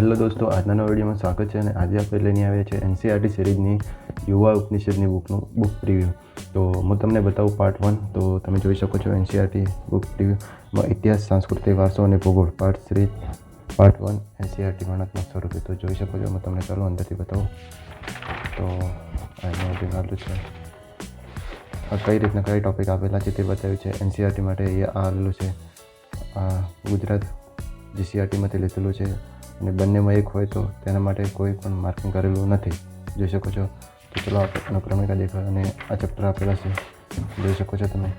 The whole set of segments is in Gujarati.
હેલો દોસ્તો, આજના વિડીયોમાં સ્વાગત છે અને આજે આપણે લઈને આવ્યા છે એનસીઆરટી સિરીઝની યુવા ઉપનિષદની બુકનું બુક પ્રિવ્યૂ તો હું તમને બતાવું પાર્ટ વન તો તમે જોઈ શકો છો એનસીઆરટી બુક પ્રિવ્યૂમાં ઇતિહાસ, સાંસ્કૃતિક વારસો અને ભૂગોળ. Part three part one NCERT વર્ણાત્મક સ્વરૂપે. તો જોઈ શકો છો હું તમને ચાલો અંદરથી બતાવું. તો એનું આવેલું છે, આ કઈ રીતના કઈ ટોપિક આપેલા છે તે બતાવ્યું છે. એનસીઆરટી માટે એ આવેલું છે, આ ગુજરાત જીસીઆરટીમાંથી લીધેલું છે. અને બંનેમાં એક હોય તો તેના માટે કોઈ પણ માર્કિંગ કરેલું નથી. જોઈ શકો છો. તો ચલો આપણે અનુક્રમિકા દેખાય અને આ ચેપ્ટર આપેલા છે. જોઈ શકો છો તમે.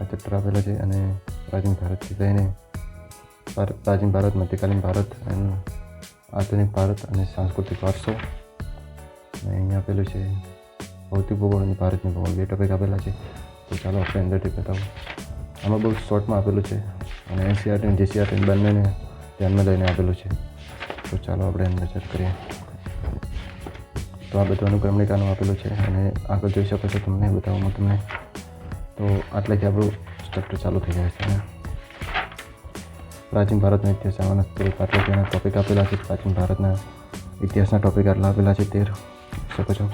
આ ચેપ્ટર આપેલા છે અને પ્રાચીન ભારતથી લઈને પ્રાચીન ભારત, મધ્યકાલીન ભારત અને આધુનિક ભારત અને સાંસ્કૃતિક વારસો. અને અહીંયા આપેલું છે ભૌતિક ભૂગોળ અને ભારતની ભૂગોળ. બે ટોપિક આપેલા છે. તો ચાલો આપણે અંદરથી બતાવું આમાં બહુ શોર્ટમાં આપેલું છે. અને એનસીઆરટી અને જીસીઆરટી બંનેને ધ્યાનમાં લઈને આપેલું છે. તો ચાલો આપણે અંદર ચેક કરીએ. તો આ બધું અનુક્રમણિકાનું આપેલું છે અને આગળ જોઈ શકો છો તમને બતાવું હું તમને. તો આટલેથી આપણું સ્ટ્રક્ચર ચાલુ થઈ જાય છે પ્રાચીન ભારતનો ઇતિહાસ આવવાના સ્ત્રોત આટલે તેના ટોપિક આપેલા છે. પ્રાચીન ભારતના ઇતિહાસના ટોપિક આટલા આપેલા છે. તેર શકો છો.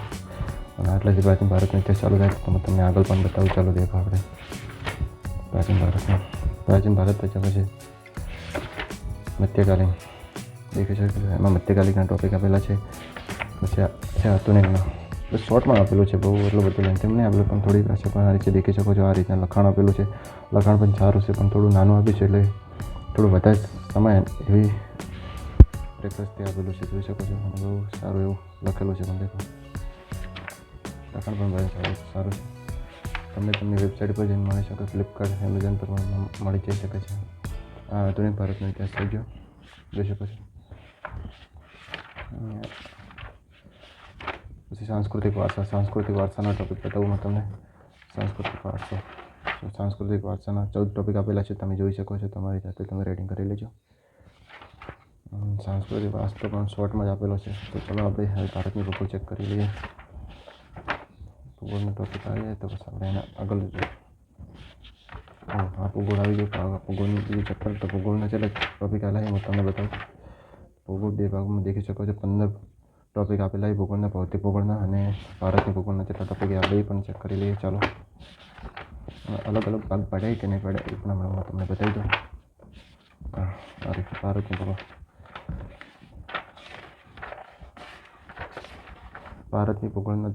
અને આટલેથી પ્રાચીન ભારતનો ઇતિહાસ ચાલુ થાય તો તમને આગળ પણ બતાવું. ચાલુ દેખો આપણે. પ્રાચીન ભારતમાં પ્રાચીન ભારત પછી પછી મધ્યકાલીન દેખી શકો એમાં મધ્યકાલીનના ટોપિક આપેલા છે. પછી છે આધુનિકના બસ શોર્ટમાં આપેલું છે, બહુ એટલું બધું લેન્થ એમ નહીં આપેલું, પણ થોડી પાસે પણ આ રીતે દેખી શકો છો, આ રીતના લખાણ આપેલું છે. લખાણ પણ સારું છે, પણ થોડું નાનું આપ્યું છે, એટલે થોડું વધારે સમય એવી રેફરન્સથી આપેલું છે, જોઈ શકો છો. બહુ સારું એવું લખેલું છે, પણ લખાણ પણ બહુ સારું સારું છે. તમને તમને વેબસાઇટ પર જઈને મળી શકે ફ્લિપકાર્ટ એમેઝોન પર પણ મળી જઈ શકે છે. આ આધુનિક ભારતનો ઇતિહાસ થઈ ગયો જોઈ શકો છો પછી સાંસ્કૃતિક વારસા સાંસ્કૃતિક વારસાનો ટોપિક બતાવું હું તમને સાંસ્કૃતિક વારસો સાંસ્કૃતિક વારસાના ચૌદ ટોપિક આપેલા છે તમે જોઈ શકો છો તમારી જાતે તમે રેડિંગ કરી લેજો સાંસ્કૃતિક વારસો પણ શોર્ટમાં જ આપેલો છે તો ચલો આપણે હવે ભારતની ભૂગોળ ચેક કરી લઈએ ભૂગોળનો ટોપિક આવી જાય તો બસ આપણે એના આગળ જોઈએ હા આ ભૂગોળ આવી ગયો પણ આ ભૂગોળનું બીજું ચેપ્ટર તો ભૂગોળના છેલ્લે ટોપિક આવેલા છે હું તમને બતાવું ભૂગોળ બે ભાગમાં દેખી શકો છો પંદર ટોપિક આપેલા છે ભૂગોળના ભૌતિક ભૂગોળના અને ભારતની ભૂગોળના જેટલા ટોપિક આ બે પણ ચેક કરી લઈએ ચાલો અલગ અલગ ભાગ કે નહીં પડે એ પણ તમને બતાવી દઉં હા, ભારતનું ભારતની ભૂગોળના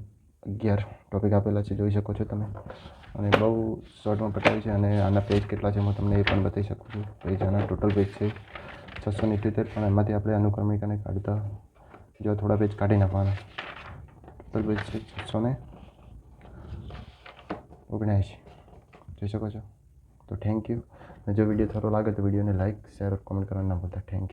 અગિયાર ટોપિક આપેલા છે, જોઈ શકો છો તમે. અને બહુ શોર્ટમાં પટાવી છે અને આના પેજ કેટલા છે, હું તમને એ પણ બતાવી શકું છું. પેજ આના ટોટલ પેજ છે, છસો ઇઠ્યોતેર પણ એમાંથી આપણે અનુક્રમિકાને કાઢતા, જો થોડા પેજ કાઢી નાખવાના. ટોટલ પેજ છે, છસો ને ઓગણએંશી. જોઈ શકો છો? તો થેન્ક યુ અને જો વીડિયો સારો લાગે તો વિડીયોને લાઇક શેર કોમેન્ટ કરવાનું ના ભૂલતા. Thank you